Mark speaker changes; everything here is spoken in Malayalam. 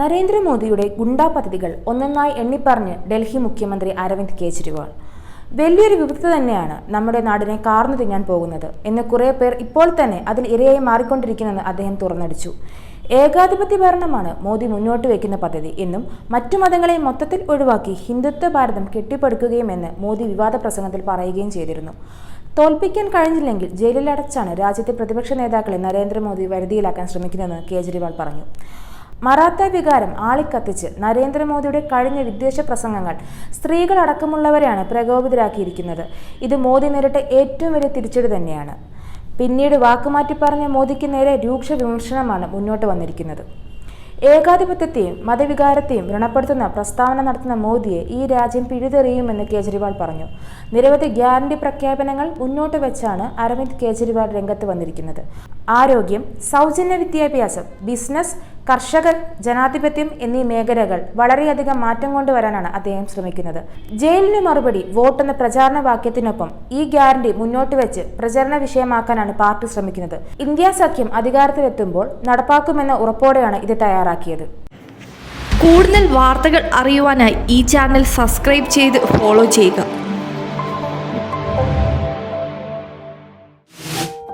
Speaker 1: നരേന്ദ്രമോദിയുടെ ഗുണ്ടാ പദ്ധതികൾ ഒന്നൊന്നായി എണ്ണിപ്പറഞ്ഞ് ഡൽഹി മുഖ്യമന്ത്രി അരവിന്ദ് കെജ്രിവാൾ. വലിയൊരു വിപത്ത് തന്നെയാണ് നമ്മുടെ നാടിനെ കാർന്നു തിന്നാൻ പോകുന്നത് എന്ന് കുറേ പേർ ഇപ്പോൾ തന്നെ അതിൽ ഇരയായി മാറിക്കൊണ്ടിരിക്കുന്നെന്ന് അദ്ദേഹം തുറന്നടിച്ചു. ഏകാധിപത്യ ഭരണമാണ് മോദി മുന്നോട്ട് വയ്ക്കുന്ന പദ്ധതി എന്നും മറ്റു മതങ്ങളെ മൊത്തത്തിൽ ഒഴിവാക്കി ഹിന്ദുത്വ ഭാരതം കെട്ടിപ്പടുക്കുകയുമെന്ന് മോദി വിവാദ പ്രസംഗത്തിൽ പറയുകയും ചെയ്തിരുന്നു. തോൽപ്പിക്കാൻ കഴിഞ്ഞില്ലെങ്കിൽ ജയിലിലടച്ചാണ് രാജ്യത്തെ പ്രതിപക്ഷ നേതാക്കളെ നരേന്ദ്രമോദി വരുതിയിലാക്കാൻ ശ്രമിക്കുന്നതെന്ന് കേജ്രിവാൾ പറഞ്ഞു. മറാത്ത വികാരം ആളിക്കത്തിച്ച് നരേന്ദ്രമോദിയുടെ കഴിഞ്ഞ വിദ്വേഷ പ്രസംഗങ്ങൾ സ്ത്രീകളടക്കമുള്ളവരെയാണ് പ്രകോപിതരാക്കിയിരിക്കുന്നത്. ഇത് മോദി നേരിട്ട ഏറ്റവും വലിയ തിരിച്ചടി തന്നെയാണ്. പിന്നീട് വാക്കുമാറ്റി പറഞ്ഞ മോദിക്ക് നേരെ രൂക്ഷ വിമർശനമാണ് മുന്നോട്ട് വന്നിരിക്കുന്നത്. ഏകാധിപത്യത്തെയും മതവികാരത്തെയും വ്രണപ്പെടുത്തുന്ന പ്രസ്താവന നടത്തുന്ന മോദിയെ ഈ രാജ്യം പിഴുതെറിയുമെന്ന് കേജ്രിവാൾ പറഞ്ഞു. നിരവധി ഗ്യാരണ്ടി പ്രഖ്യാപനങ്ങൾ മുന്നോട്ട് വെച്ചാണ് അരവിന്ദ് കേജ്രിവാൾ രംഗത്ത് വന്നിരിക്കുന്നത്. ആരോഗ്യം സൗജന്യ വിദ്യാഭ്യാസം ബിസിനസ് കർഷകർ ജനാധിപത്യം എന്നീ മേഖലകൾ വളരെയധികം മാറ്റം കൊണ്ടുവരാനാണ് അദ്ദേഹം ശ്രമിക്കുന്നത്. ജയിലിന് മറുപടി വോട്ടെന്ന പ്രചാരണ വാക്യത്തിനൊപ്പം ഈ ഗ്യാരണ്ടി മുന്നോട്ട് വെച്ച് പ്രചരണ വിഷയമാക്കാനാണ് പാർട്ടി ശ്രമിക്കുന്നത്. ഇന്ത്യ സഖ്യം അധികാരത്തിലെത്തുമ്പോൾ നടപ്പാക്കുമെന്ന ഉറപ്പോടെയാണ് ഇത് തയ്യാറാക്കിയത്.
Speaker 2: കൂടുതൽ വാർത്തകൾ അറിയുവാനായി ഈ ചാനൽ സബ്സ്ക്രൈബ് ചെയ്ത് ഫോളോ ചെയ്യുക.